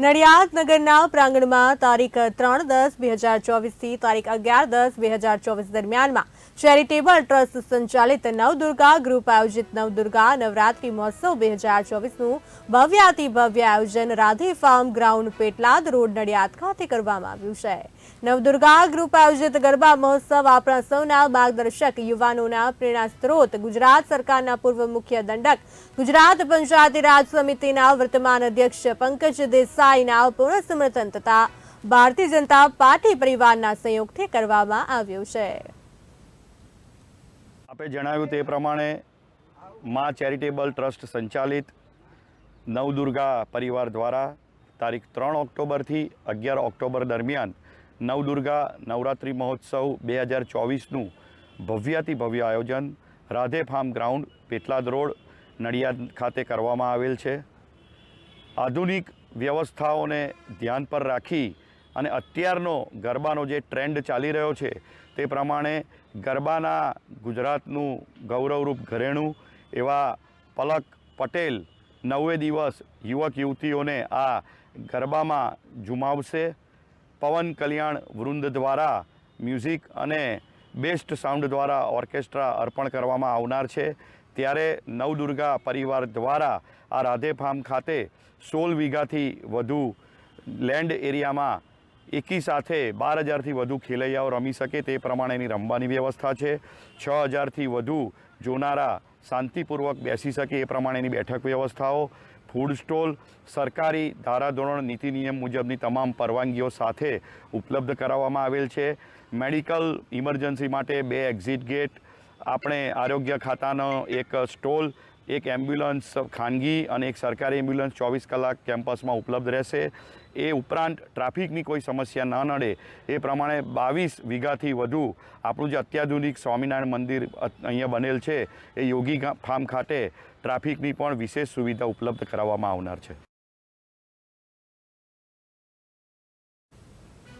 નડિયાદ નગરના પ્રાંગણમાં તારીખ ત્રણ દસ બે હજાર ચોવીસથી તારીખ અગિયાર દસ બે હજાર ચોવીસ દરમિયાનમાં ચેરિટેબલ ટ્રસ્ટ સંચાલિત નવદુર્ગા ગ્રુપ આયોજિત નવદુર્ગા નવરાત્રી મહોત્સવ બે હજાર ચોવીસનું ભવ્યાતિ ભવ્ય આયોજન Radhe farm ground Petlad road Nadiad ખાતે કરવામાં આવ્યું છે. નવદુર્ગા ગ્રુપ આયોજિત ગરબા મહોત્સવ આપણા સૌના માર્ગદર્શક યુવાનોના પ્રેરણા સ્ત્રોત. ગુજરાત સરકારના પૂર્વ મુખ્ય દંડક. ગુજરાત પંચાયતી રાજ સમિતિના વર્તમાન અધ્યક્ષ પંકજ દેસાઈના પૂર્ણ સમર્થન તથા ભારતીય જનતા પાર્ટી પરિવારના સંયોગથી કરવામાં આવ્યું છે. આપે જણાવ્યું તે પ્રમાણે મા ચેરિટેબલ ટ્રસ્ટ સંચાલિત નવદુર્ગા પરિવાર દ્વારા તારીખ ત્રણ ઓક્ટોબરથી અગિયાર ઓક્ટોબર દરમિયાન નવદુર્ગા નવરાત્રિ મહોત્સવ બે હજાર ચોવીસનું ભવ્યાતિ ભવ્ય આયોજન Radhe farm ground, Petlad road, Nadiad ખાતે કરવામાં આવેલ છે. આધુનિક વ્યવસ્થાઓને ધ્યાન પર રાખી અને અત્યારનો ગરબાનો જે ટ્રેન્ડ ચાલી રહ્યો છે, તે પ્રમાણે ગરબાના ગુજરાતનું ગૌરવરૂપ ઘરેણું, એવા પલક પટેલ નવે દિવસ યુવક યુવતીઓને આ ગરબામાં ઝુમાવશે. પવન કલ્યાણ વૃંદ દ્વારા મ્યુઝિક અને બેસ્ટ સાઉન્ડ દ્વારા ઓર્કેસ્ટ્રા અર્પણ કરવામાં આવનાર છે. ત્યારે નવદુર્ગા પરિવાર દ્વારા આ રાધે ફાર્મ ખાતે સોળ વીઘાથી વધુ લેન્ડ એરિયામાં એકી સાથે બાર હજારથી વધુ ખેલૈયાઓ રમી શકે તે પ્રમાણેની રમવાની વ્યવસ્થા છે. છ હજારથી વધુ જોનારા શાંતિપૂર્વક બેસી શકે એ પ્રમાણેની બેઠક વ્યવસ્થાઓ. ફૂડ સ્ટોલ, સરકારી ધારાધોરણ, નીતિ નિયમ મુજબની તમામ પરવાનગીઓ સાથે ઉપલબ્ધ કરાવવામાં આવેલ છે. મેડિકલ ઇમરજન્સી માટે બે એક્ઝિટ ગેટ આપણે આરોગ્ય ખાતાનો એક સ્ટોલ, એક એમ્બ્યુલન્સ ખાનગી અને એક સરકારી એમ્બ્યુલન્સ ચોવીસ કલાક કેમ્પસમાં ઉપલબ્ધ રહેશે. એ ઉપરાંત ટ્રાફિકની કોઈ સમસ્યા ન નડે. એ પ્રમાણે બાવીસ વીઘાથી વધુ આપણું જે અત્યાધુનિક સ્વામિનારાયણ મંદિર અહીંયા બનેલ છે, એ યોગી ફાર્મ ખાતે ટ્રાફિકની પણ વિશેષ સુવિધા ઉપલબ્ધ કરાવવામાં આવનાર છે.